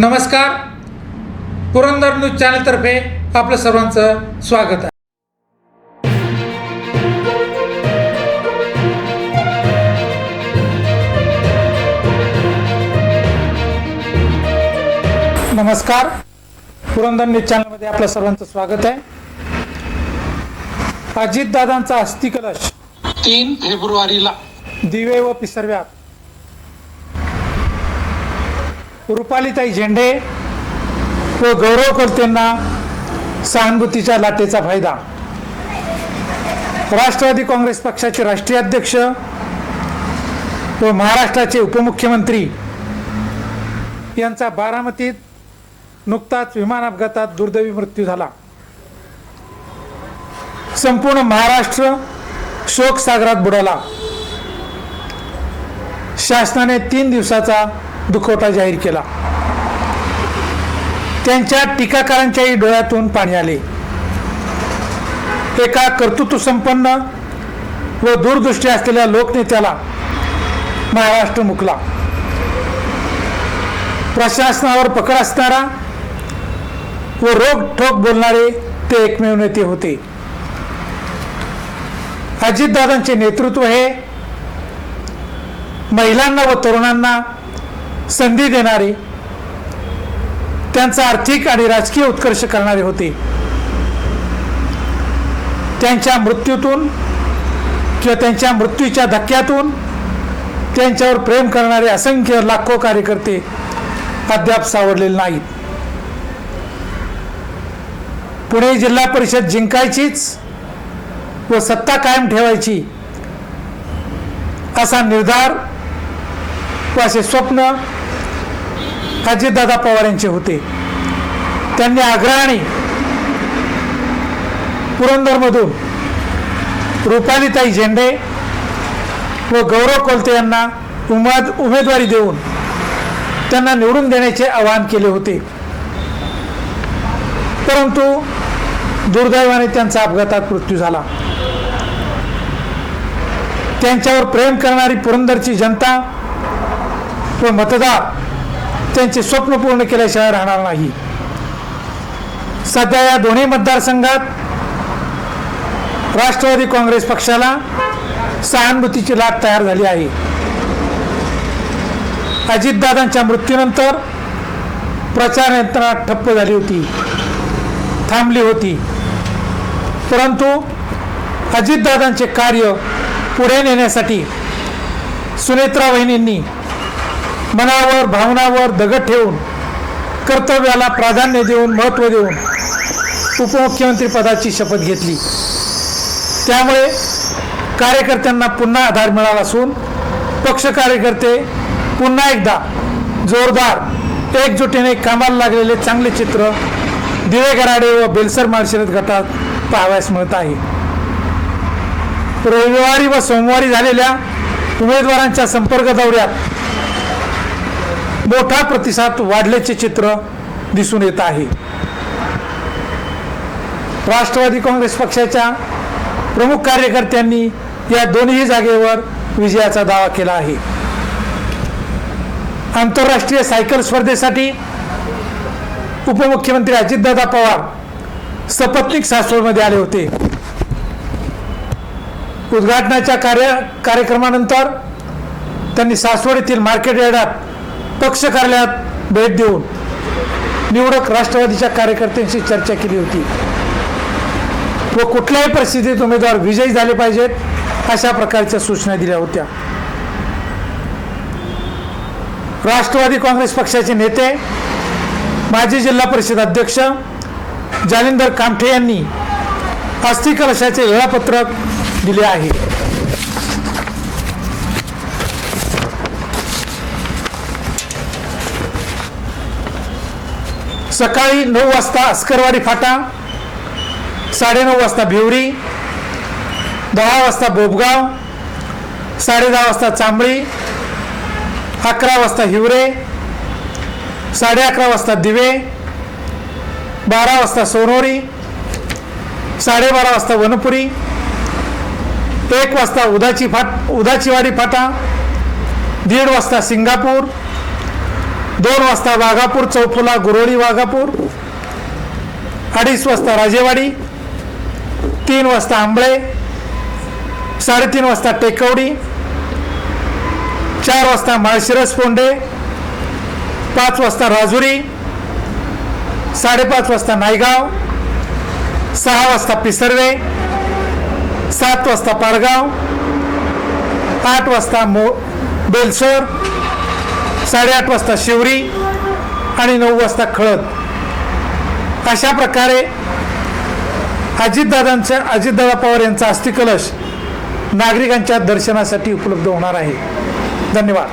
नमस्कार. पुरंदर न्यूज चॅनलतर्फे आपलं सर्वांचं स्वागत आहे. नमस्कार. पुरंदर न्यूज चॅनलमध्ये आपलं सर्वांचं स्वागत आहे. अजितदादांचा अस्थिकलश तीन फेब्रुवारीला. दिवे व पिसरव्यात रुपालीताई झेंडे व गौरव सहानुभूतीच्या लाटेचा फायदा. राष्ट्रवादी काँग्रेस पक्षाचे राष्ट्रीय अध्यक्ष व महाराष्ट्राचे उपमुख्यमंत्री यांचा बारामतीत नुकताच विमान अपघातात दुर्दैवी मृत्यू झाला. संपूर्ण महाराष्ट्र शोक सागरात बुडाला. शासनाने तीन दिवसाचा दुखवटा जाहीर केला. त्यांच्या टीकाकारांच्याही डोळ्यातून पाणी आले. एका कर्तृत्व संपन्न व दूरदृष्टी असलेल्या लोकनेत्याला महाराष्ट्र मुकला. प्रशासनावर पकड असणारा व रोग ठोक बोलणारे ते एकमेव नेते होते. अजितदादांचे नेतृत्व हे महिलांना व तरुणांना संधी देणारे त्यांचा आर्थिक आणि राजकीय उत्कर्ष करणारे होते. त्यांच्या मृत्यूतून किंवा त्यांच्या मृत्यूच्या धक्क्यातून त्यांच्यावर प्रेम करणारे असंख्य लाखो कार्यकर्ते अद्याप सावरलेले नाहीत. पुणे जिल्हा परिषद जिंकायचीच व सत्ता कायम ठेवायची असा निर्धार व असे स्वप्न अजितदादा पवार यांचे होते. त्यांनी आग्रहाने पुरंदरमधून रुपालीताई झेंडे व गौरव कोलते यांना उमेद उमेदवारी देऊन त्यांना निवडून देण्याचे आवाहन केले होते. परंतु दुर्दैवाने त्यांचा अपघातात मृत्यू झाला. त्यांच्यावर प्रेम करणारी पुरंदरची जनता व मतदार त्यांचे स्वप्न पूर्ण केल्याशिवाय राहणार नाही. सध्या या दोन्ही मतदारसंघात राष्ट्रवादी काँग्रेस पक्षाला सहानुभूतीची लाट तयार झाली आहे. अजितदादांच्या मृत्यूनंतर प्रचार यंत्रणा ठप्प झाली होती थांबली होती. परंतु अजितदादांचे कार्य पुढे नेण्यासाठी सुनेत्रा वहिनींनी मनावर भावनावर दगड ठेवून कर्तव्याला प्राधान्य देऊन महत्त्व देऊन उपमुख्यमंत्रीपदाची शपथ घेतली. त्यामुळे कार्यकर्त्यांना पुन्हा आधार मिळाला असून पक्ष कार्यकर्ते पुन्हा एकदा जोरदार एकजुटीने कामाला लागलेले चांगले चित्र दिवे गराडे व बेलसर माळशिरत गटात पाहावयास मिळत आहे. रविवारी व सोमवारी झालेल्या उमेदवारांच्या संपर्क दौऱ्यात मोठा प्रतिसाद वाढल्याचे चित्र दिसून येत आहे. राष्ट्रवादी काँग्रेस पक्षाच्या प्रमुख कार्यकर्त्यांनी या दोन्ही जागेवर विजयाचा दावा केला आहे. आंतरराष्ट्रीय सायकल स्पर्धेसाठी उपमुख्यमंत्री अजितदादा पवार सपत्निक सासवडमध्ये आले होते. उद्घाटनाच्या कार्य कार्यक्रमानंतर त्यांनी सासवड येथील मार्केट यार्डात पक्ष कार्यालयात भेट देऊन निवडक राष्ट्रवादीच्या कार्यकर्त्यांशी चर्चा केली होती. व कुठल्याही परिस्थितीत उमेदवार विजयी झाले पाहिजेत अशा प्रकारच्या सूचना दिल्या होत्या. राष्ट्रवादी काँग्रेस पक्षाचे नेते माजी जिल्हा परिषद अध्यक्ष जालिंदर कामठे यांनी अस्थिकलशाचे वेळापत्रक दिले आहे. सकाळी नऊ वाजता अस्करवाडी फाटा साडेनऊ वाजता भिवरी दहा वाजता बोबगाव साडेदहा वाजता चांबळी अकरा वाजता हिवरे साडे अकरा वाजता दिवे बारा वाजता सोनोरी साडेबारा वाजता वनपुरी एक वाजता उदाची फाट उदाचीवाडी फाटा दीड वाजता सिंगापूर दोन वाजता वाघापूर चौफुला गुरोळी वाघापूर. अडीच वाजता राजेवाडी. तीन वाजता आंबळे. साडेतीन वाजता टेकवडी. चार वाजता माळशिरस पोंडे पाच वाजता राजुरी. साडेपाच वाजता नायगाव. सहा वाजता पिसर्वे. सात वाजता पारगाव. आठ वाजता मो बेलसोर. साडेआठ वाजता शिवरी आणि नऊ वाजता खळद. अशा प्रकारे अजितदादांचं अजितदादा पवार यांचा अस्थिकलश नागरिकांच्या दर्शनासाठी उपलब्ध होणार आहे. धन्यवाद.